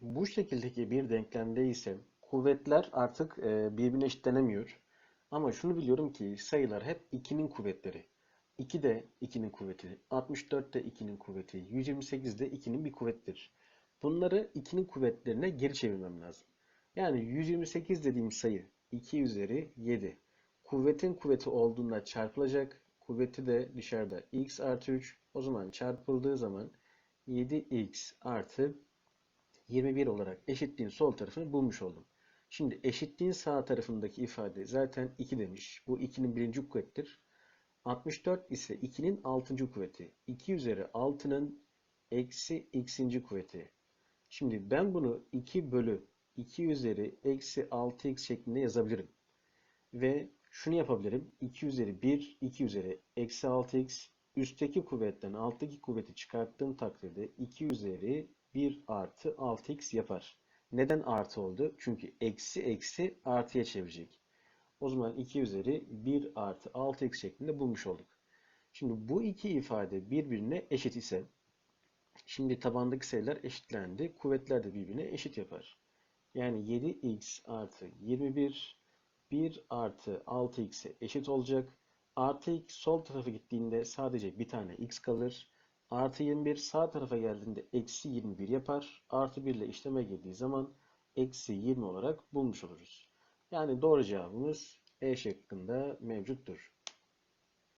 Bu şekildeki bir denklemde ise kuvvetler artık e, birbirine eşitlenemiyor. Ama şunu biliyorum ki sayılar hep 2'nin kuvvetleri. 2 de 2'nin kuvveti, 64 de 2'nin kuvveti, 128 de 2'nin bir kuvvettir. Bunları 2'nin kuvvetlerine geri çevirmem lazım. Yani 128 dediğim sayı 2 üzeri 7. Kuvvetin kuvveti olduğunda çarpılacak. Kuvveti de dışarıda x artı 3. O zaman çarpıldığı zaman 7x artı 21 olarak eşitliğin sol tarafını bulmuş oldum. Şimdi eşitliğin sağ tarafındaki ifade zaten 2 demiş. Bu 2'nin birinci kuvvettir. 64 ise 2'nin 6. kuvveti. 2 üzeri 6'nın eksi x'inci kuvveti. Şimdi ben bunu 2 bölü 2 üzeri eksi 6x şeklinde yazabilirim. Ve şunu yapabilirim. 2 üzeri 1, 2 üzeri eksi 6x. Üstteki kuvvetten alttaki kuvveti çıkarttığım takdirde 2 üzeri 1 artı 6x yapar. Neden artı oldu? Çünkü eksi eksi artıya çevirecek. O zaman 2 üzeri 1 artı 6x şeklinde bulmuş olduk. Şimdi bu iki ifade birbirine eşit ise şimdi tabandaki sayılar eşitlendi. Kuvvetler de birbirine eşit yapar. Yani 7x artı 21 1 artı 6x'e eşit olacak. Artı x sol tarafa gittiğinde sadece bir tane x kalır. Artı 21 sağ tarafa geldiğinde eksi 21 yapar. Artı 1 ile işleme girdiği zaman eksi 20 olarak bulmuş oluruz. Yani doğru cevabımız E şıkkında mevcuttur.